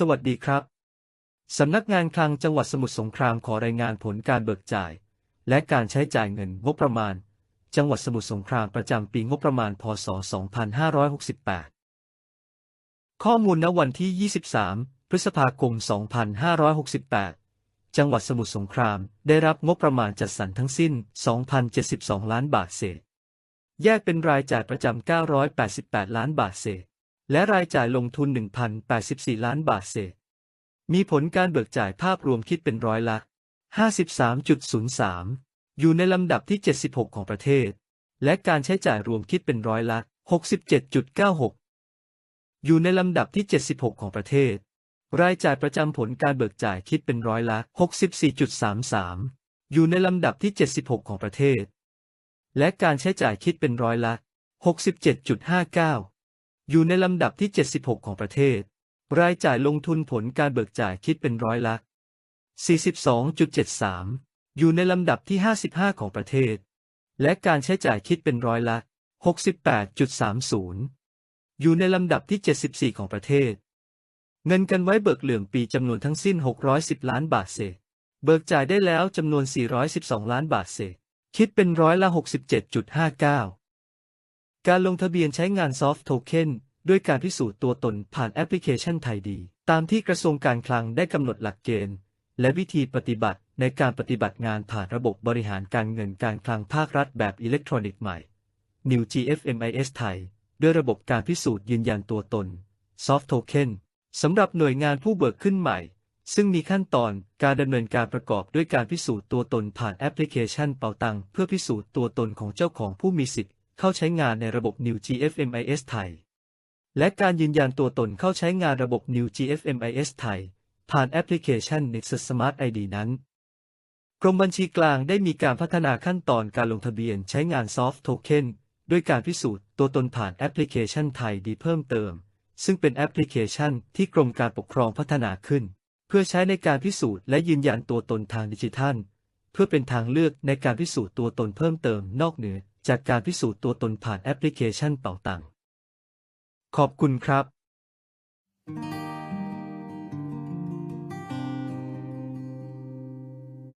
สวัสดีครับ สำนักงานคลังจังหวัดสมุทรสงครามขอรายงานผลการเบิกจ่าย และการใช้จ่ายเงินงบประมาณ จังหวัดสมุทรสงครามประจำปีงบประมาณ พศ 2568 ข้อมูลณวันที่ 23 พฤษภาคม 2568 จังหวัดสมุทรสงครามได้รับงบประมาณจัดสรรทั้งสิ้น 2,072 ล้านบาทเศษ แยกเป็นรายจ่ายประจำ 988 ล้านบาทเศษ และรายจ่ายลงทุน 1,084 ล้านบาทเศษ มีผลการเบิกจ่ายภาพรวมคิดเป็นร้อยละ 53.03 อยู่ในลำดับที่ 76 ของประเทศ และการใช้จ่ายรวมคิดเป็นร้อยละ 67.96 อยู่ในลำดับที่ 76 ของประเทศ รายจ่ายประจำผลการเบิกจ่ายคิดเป็นร้อยละ 64.33 อยู่ในลำดับที่ 76 ของประเทศ และการใช้จ่ายคิดเป็นร้อยละ 67.59 อยู่ในลำดับที่ 76 ของประเทศ รายจ่ายลงทุนผลการเบิกจ่ายคิดเป็นร้อยละ42.73 อยู่ในลำดับที่ 55 ของประเทศ และการใช้จ่ายคิดเป็นร้อยละ 68.30 อยู่ในลำดับที่ 74 ของประเทศ เงินกันไว้เบิกเหลื่อมปีจำนวนทั้งสิ้น 610 ล้านบาทเศษ เบิกจ่ายได้แล้วจำนวน 412 ล้านบาทเศษ คิดเป็นร้อยละ 67.59 การลงทะเบียนใช้งานซอฟต์โทเค็นด้วยการพิสูจน์ตัวตนผ่านแอปพลิเคชันไทยดี ตามที่กระทรวงการคลังได้กำหนดหลักเกณฑ์ และวิธีปฏิบัติในการปฏิบัติงานผ่านระบบบริหารการเงินการคลังภาครัฐแบบอิเล็กทรอนิกส์ใหม่ New GFMIS ไทย ด้วยระบบการพิสูจน์ยืนยันตัวตน Soft Token สำหรับหน่วยงานผู้เบิกขึ้นใหม่ ซึ่งมีขั้นตอนการดำเนินการประกอบด้วยการพิสูจน์ตัวตนผ่านแอปพลิเคชันเป่าตังเพื่อพิสูจน์ตัวตนของเจ้าของผู้มีสิทธิ์ เข้าใช้งานในระบบ New GFMIS ไทย และการยืนยันตัวตนเข้าใช้งานระบบ New GFMIS ไทย ผ่านแอปพลิเคชัน Nexus Smart ID นั้น กรมบัญชีกลางได้มีการพัฒนาขั้นตอนการลงทะเบียนใช้งาน Soft Token ด้วยการพิสูจน์ตัวตนผ่านแอปพลิเคชันไทยดีเพิ่มเติม ซึ่งเป็นแอปพลิเคชันที่กรมการปกครองพัฒนาขึ้น เพื่อใช้ในการพิสูจน์และยืนยันตัวตนทางดิจิทัล เพื่อเป็นทางเลือกในการพิสูจน์ตัวตนเพิ่มเติมนอกเหนือ จากการพิสูจน์ตัวตนผ่านแอปพลิเคชันเป่าตังขอบคุณครับ